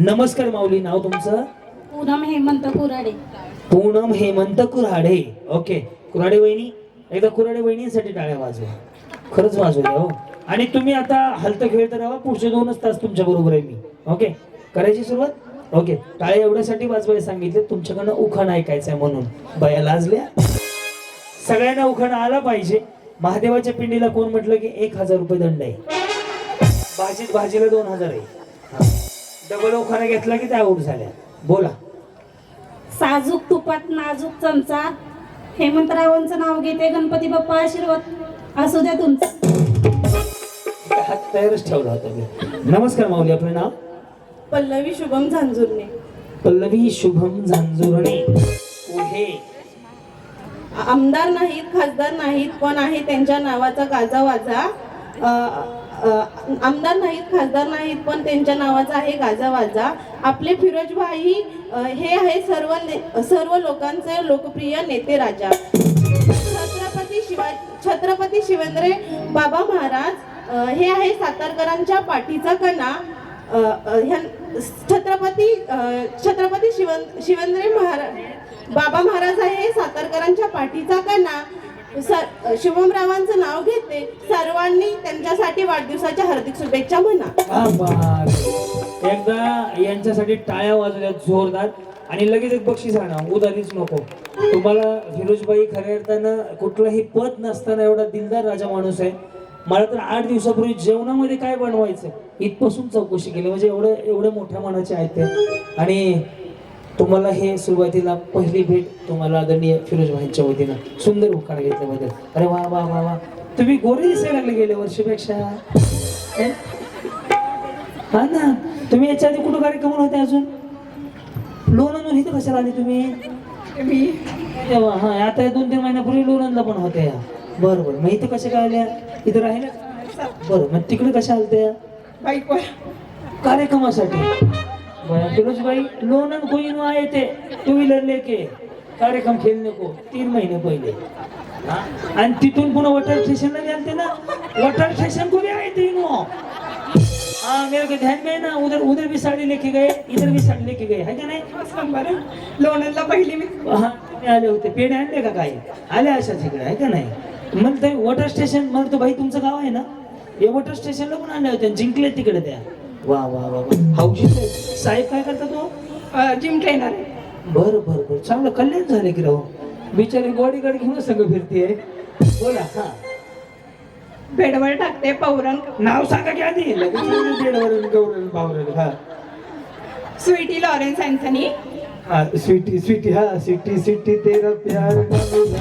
नमस्कार माऊली नाव तुमचं? पूनम हेमंत कुराडे. पूनम हेमंत कुऱ्हाडे ओके. कुऱ्हाडे वहिनी एकदा कुऱ्हाडे वहिनीसाठी टाळ्या वाजवा. खरंच वाजवल्या हो. आणि तुम्ही आता हलतं खेळत राहा पुढचे दोनच तास तुमच्या बरोबर आहे मी. ओके? करायची सुरुवात? ओके. टाळ्या एवढ्यासाठी वाजवायला सांगितले तुमच्याकडनं उखाण ऐकायचं आहे म्हणून. बया लाजल्या? सगळ्यांना उखाण आला पाहिजे. महादेवाच्या पिंडीला कोण म्हटलं की एक हजार रुपये दंड आहे? भाजीत भाजीला दोन हजार आहे. डबल उखाणा घेतला की त्या आऊट झाल्या? बोला. साजूक तुपात नाजूक चमचा. हेमंतरावांचं नाव घेते गणपती बाप्पा आशीर्वाद. असू द्या तुमचं. हात तयारच ठेवला होता मी. नमस्कार माऊली आपलं नाव? पल्लवी शुभम झांजुर्णे. पल्लवी शुभम झांजुर्णे. पुढे. आमदार नाहीत खासदार नाहीत पण आहे त्यांच्या नावाचा गाजा वाजा. आमदार नाहीत खासदार नाहीत पण त्यांच्या नावाचा आहे गाजा वाजा. आपले फिरोजभाई हे आहे सर्व ने- सर्व लोकांचे लोकप्रिय नेते राजा. छत्रपती शिवा छत्रपती शिवेंद्रे बाबा महाराज हे आहे सातारकरांच्या पाठीचा कणा. ह्या छत्रपती छत्रपती शिवन शिवेंद्रे महाराज बाबा महाराज आहे सातारकरांच्या पाठीचा कणा. स- शिवमरावांचं नाव घेते. सर्वांनी त्यांच्यासाठी वाढदिवसाच्या हार्दिक शुभेच्छा म्हणा. एकदा यांच्यासाठी टाळ्या वाजवल्या जोरदार. आणि लगेच एक बक्षीस आणा. उदारीच नको. तुम्हाला फिरोजबाई खऱ्या अर्थानं कुठलंही पद नसताना एवढा दिलदार राजा माणूस आहे. मला तर आठ दिवसापूर्वी जेवणामध्ये काय बनवायचं? इथपासून चौकशी केली. म्हणजे एवढं एवढ्या मोठ्या मनाचे आहेत ते. आणि तुम्हाला हे सुरुवातीला पहिली भेट तुम्हाला आदरणीय फिरोज भाईंच्या वतीनं सुंदर उखाणा घेतल्याबद्दल. अरे वा वा वा वा. तुम्ही गोरे दिसायला लागले गेल्या वर्षीपेक्षा. हे? ना. तुम्ही याच्या आधी कुठं कार्यक्रम होते अजून? लोणंदून इथं कशाला आले तुम्ही? हा. आता या दोन तीन महिन्यापूर्वी लोणंदला पण होत्या. बरं बरं. मग इथं कशा काय आल्या? इथं राहिल्या? बरं मग तिकडे कशा आलत्या? कार्यक्रमासाठी. बरं फिरोजबाई लोणंद कोई नो आए थे टू व्हीलर लेके कार्यक्रम खेळने को तीन महीने पहिले? आणि तिथून पुन्हा वॉटर स्टेशनला गेलते ना? वॉटर स्टेशन को भी आए थे इनो? हाँ मेरे को ध्यान में ना? उधर उधर भी साड़ी लेके गए इधर भी साड़ी लेके गए. है का नाही? लोणंदला पहिली मी. हा तुम्ही आले होते. पेढे आणले का काही? आले अशा तिकडे आहे का नाही? मग ते वॉटर स्टेशन मग तो भाई तुमचं गाव आहे ना? हे वॉटर स्टेशनला पण आले होते? जिंकले तिकडे त्या. वा वा वा वा. हौशी साहेब काय करता तो? जिम ट्रेनर बरं बरं बरं. चांगलं कल्याण झाले की राहू बिचारी गोडी गाडी घेऊन सगळं फिरतीये. बोला हा. बेडवर टाकते पौरण. नाव सांगा की आधी. लगेच बेडवरून गौरव बावरल हा. Sweety Lawrence Anthony. हा स्वीटी स्वीटी हा. स्वीटी स्वीटी तेरा प्यार. आठवलं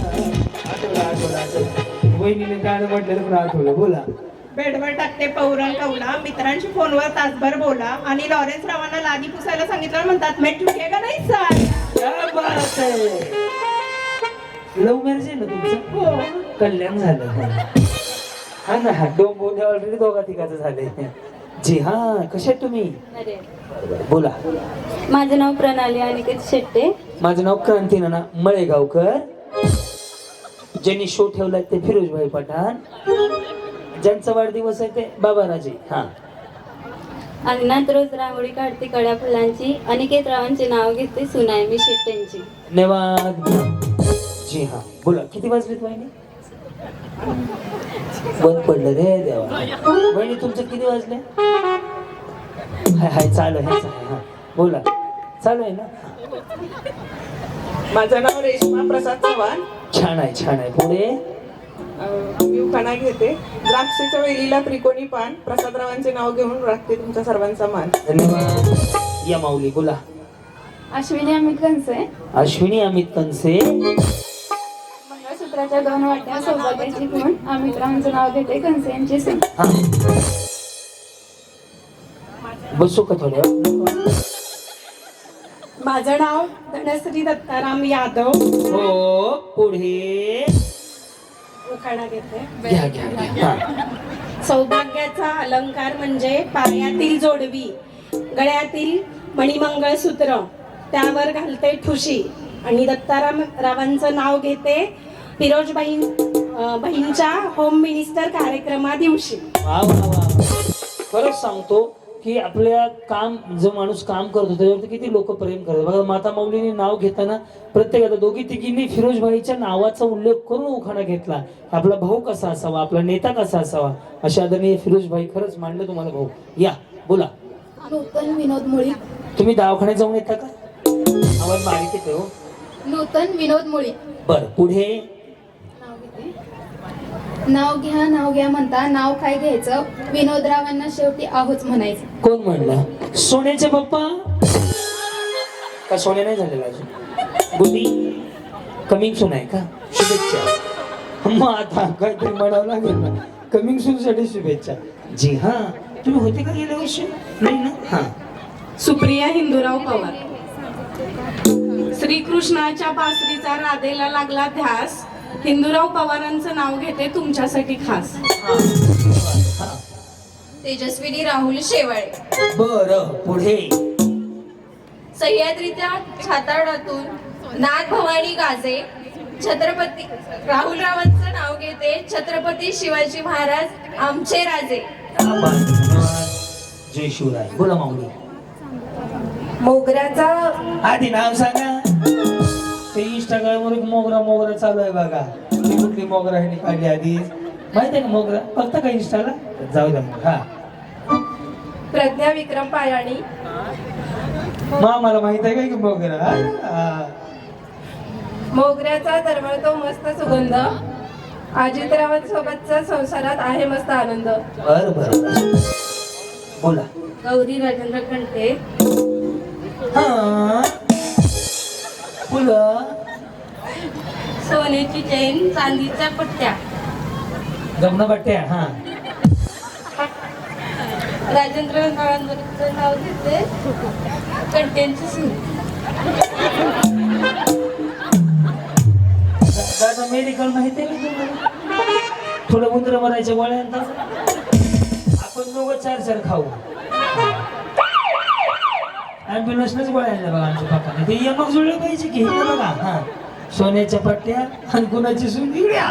आठवलं आठवलं. वहिनीने गाणं म्हटलेलं पण आठवलं. बोला. बेडवर टाकते पौरण कवला मित्रांशी फोनवर तासभर बोला. आणि लॉरेन्स रावांना लादी पुसायला सांगितलं म्हणतात मैं ठुके का नाही सर? आहे. लव्ह मॅरेज आहे ना तुमचं? हो. कल्याण झालं. हा. हा ना डोंबोने ऑलरेडी दोघा तिघाचं झालंय जी हा. कशा आहेत तुम्ही? बरं, बोला. माझं नाव प्रणाली अनिकेत शेट्टे. माझं नाव क्रांती नाना मळेगावकर. ज्यांनी शो ठेवलाय ते फिरोजभाई पठाण. ज्यांचा वाढदिवस आहे ते बाबाराजे. हा. आणि नात रोज रांगोळी काढते कड्या फुलांची. अनिकेत रावांचे नाव घेते सुनाय मी शेट्ट्यांची. धन्यवाद जी हा. बोला किती वाजलेत वहिनी? बंद पडलं रे देवा. वहिनी तुमचं किती वाजले? हाय हाय चालू आहे चालू आहे, हा. बोला. चालू आहे ना? माझं नाव रेश्मा प्रसाद चव्हाण. छान आहे छान आहे. पुढे? उखाणा घेते. द्राक्षेच्या वेलीला त्रिकोणी पान. प्रसादरावांचे नाव घेऊन राखते तुमच्या सर्वांचा मान. धन्यवाद. या माऊली बोला. अश्विनी अमित कंसे. अश्विनी अमित कंसे. मंगळसूत्राच्या दोन वाट्या सौभाग्याची गुण. अमित रावांचं नाव घेते कंसे यांची सून. बसू का थोड्या माझं नाव धनश्री दत्ताराम यादव. हो पुढे. उखाणा घेते. घ्या घ्या घ्या. हा सौभाग्याचा अलंकार म्हणजे पायातील जोडवी गळ्यातील मणिमंगळसूत्र त्यावर घालते ठुशी. आणि दत्ताराम रावांचं नाव घेते फिरोजबाई बहीणच्या होम मिनिस्टर कार्यक्रमा दिवशी वा वा वा. खरंच सांगतो की आपल्या काम जो माणूस काम करतो त्याच्यावरती किती लोक प्रेम करतात. बघा माता माऊलीने नाव घेताना प्रत्येक आता दोघी तिघींनी फिरोज भाईच्या नावाचा उल्लेख करून उखाणा घेतला. आपला भाऊ कसा असावा? आपला नेता कसा असावा? अशा आदरणीय फिरोज भाई खरंच मांडलं तुम्हाला भाऊ. या बोला. नूतन विनोद मुळी. तुम्ही दवाखान्यात जाऊन येता का? आवाज बारीक येते हो. नूतन विनोद मुळी. बर पुढे. नाव घ्या नाव घ्या म्हणता नाव काय घ्यायचं? विनोदरावांना शेवटी आहोच म्हणायचं. कोण म्हणला? सोन्याचे पप्पा? का सोन्या नाही झालेला अजून? गुडी कमिंग सून आहे का? शुभेच्छा. मग आता काहीतरी म्हणावं लागेल ना. कमिंग सून साठी शुभेच्छा. जी हा. तुम्ही होते का गेल्या वर्षी? नाही ना? हा. सुप्रिया हिंदूराव पवार. श्रीकृष्णाच्या बासरीचा राधेला लागला ध्यास. हिंदूराव पवारांचं नाव घेते तुमच्यासाठी खास. हा तेजस्विनी राहुल शेवाळे. बर पुढे. सह्याद्रीच्या छाताडातून नाग भवानी गाजे छत्रपती राहुलरावांचं नाव घेते छत्रपती शिवाजी महाराज आमचे राजे. जय शिवराय. बोला माऊली. मोगऱ्याचा आधी नाव सांगा. ते इंस्टाग्राम वर मोगरा मोगरा चालू आहे बघा. कुठली मोगरा ह्याने काढली आधी. माहीत आहे का मोगरा? फक्त का इंस्टाला जाऊ द्या मग हा. प्रज्ञा विक्रम पायाणी. मा मला माहीत आहे का की मोगरा? हा? हा. मोगऱ्याचा दरवळतो मस्त सुगंध. अजितरावांसोबतच्या संसारात आहे मस्त आनंद. बर बर बोला. गौरी राजेंद्र कंटे हा. फुलं सोन्याची चैन चांदीच्या पट्ट्या. गमनाबट्ट्या हा. राजेंद्र नाव घेते कंटेंची सून दादा मेडिकल माहिती आहे का तुम्हाला? थोडं उंदर मरायच्या गोळ्यांचा आपण दोघं चार चार खाऊ. ॲम्ब्युलन्सनंच गोळ्या आणल्या बघा आमच्या पप्पाने ते यमक जुळलं पाहिजे की हे बघा हा. सोन्याच्या पट्ट्या आणि कुणाची सून? इकड्या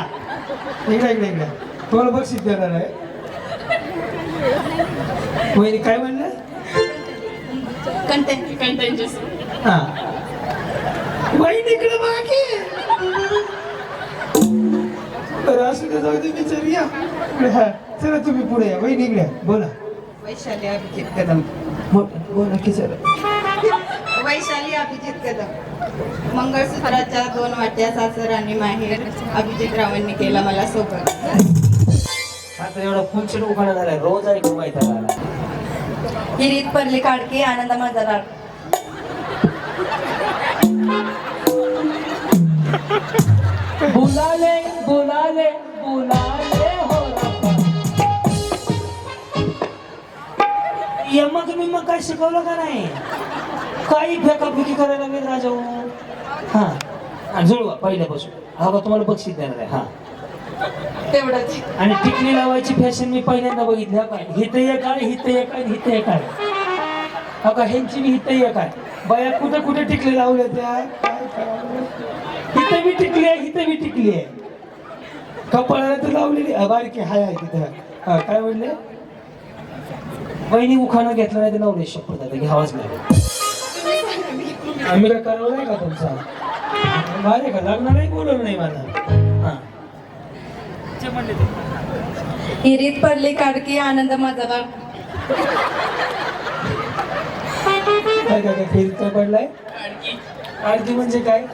इकड्या इकड्या इकड्या तुम्हाला बक्षीस देणार आहे. वहिनी काय म्हणलं? हा. वहिनी इकडे बघा की. बरं असू दे जाऊ दे बिचारी या. इकडे हा. चला तुम्ही पुढे या. वहिनी इकडे या. बोला. वैशाली अभिजित कदम मोठं बोला की चला. वैशाली अभिजित कदम. मंगळसूत्राच्या दोन वाट्या सासर आणि माहेर अभिजित रावांनी केला मला सोबत. आता एवढा फुलचेड उखाणा झालाय. रोज ऐकून माहिती झाला हिरीत परली काडकी आनंद माझा लाड बुलाले बुलाले बुलाले हो. यम्मा तुम्ही मग काय शिकवलं का नाही? काही फेकाफेकी करायला लागले राजा हा. हा, जुळवा पहिल्यापासून. हा का तुम्हाला बक्षीस देणार आहे. हा. तेवढंच. आणि टिकली लावायची फॅशन मी पहिल्यांदा बघितली हा काय हित एक आहे हित एक आहे हित एक आहे. हा का ह्यांची मी हित एक आहे. बाया कुठे कुठे टिकले लावल्या त्या? हिथं बी टिकली आहे हिथं बी टिकली आहे. कपाळाला तर लावलेली बारकी हाय आहे तिथं. हा काय म्हणले? वहिनी उखाणा घेतला नाही तर नवरे शपथ आता घ्यावाच लागेल आम्ही काय करावं नाही का तुमचा? भारी का? लग्नालाही बोलवलं नाही मला हा. हिरीत पडली काडकी आनंद माझा काय काय काय? फिरता पडलाय? आणखी म्हणजे काय?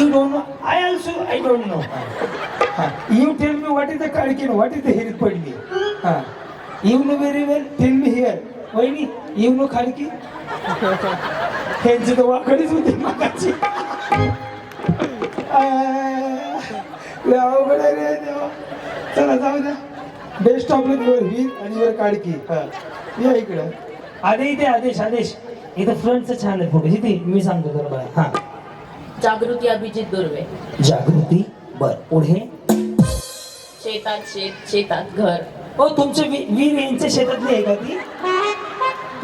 You don't know I also I don't know you tell me what is the काळकी what is the हिरीत पडली? हा. You know very well tell me here वहिनी यू नो खाडकी? ह्यांची तर वाकडीच होती मागाची. अवघड आहे रे देवा. चला जाऊ द्या. बेस्ट ऑफ लक युअर हिर आणि युअर काडकी. हा. या इकडं. आदे इथे आदेश आदेश. इथं फ्रंटचं छान आहे फोटो इथे मी सांगतो तर बघा हा. जागृती अभिजित दुर्वे जागृती? बर. पुढे? शेतात शेत शेतात घर. हो तुमच्या वीर यांच्या शेतातली आहे का ती?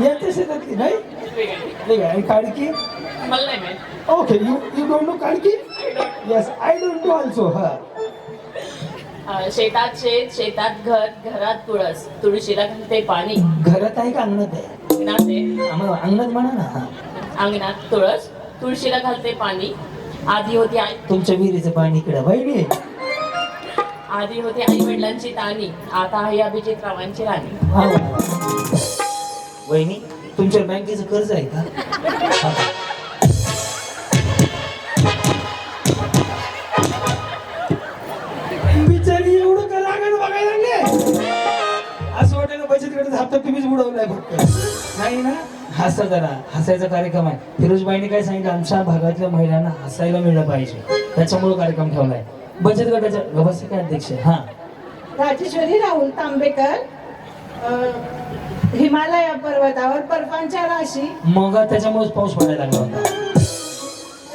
यांच्या शेतातली नाही? नाही का? आणि काडकी मला नाही माहीत okay you you don't know काडकी yes I don't know also हा अ, शेतात शेत शेतात घर घरात तुळस तुळशीला घालते पाणी घरात आहे का अंगणात आहे. हा, मग अंगणात म्हणा ना हा. अंगणात तुळस तुळशीला घालते पाणी आधी होती आई तुमच्या विहिरीचं पाणी इकडं बहिणी आधी होती आई वडिलांची ताणी आता आहे अभिजित रावांची राणी हा. वहिनी तुमच्या बँकेचं कर्ज आहे का? बिचारी एवढं का लागण बघायला लागले? असं वाटायला बचत गटाचा हप्ता तुम्हीच बुडवलाय फक्त. नाही ना? हसा जरा. हसायचा कार्यक्रम आहे. फिरोजबाईने काय सांगितलं? आमच्या भागातल्या महिलांना हसायला मिळलं पाहिजे. त्याच्यामुळे कार्यक्रम ठेवलाय. बचत गटाच्या व्यवस्थित अध्यक्ष हा. राजेश्वरी राहुल तांबेकर. हिमालय पर्वतावर बर्फांच्या राशी. मग त्याच्यामुळेच पाऊस पडायला लागला होता.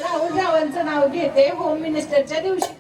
राहुल रावांचं नाव घेते होम मिनिस्टरच्या दिवशी.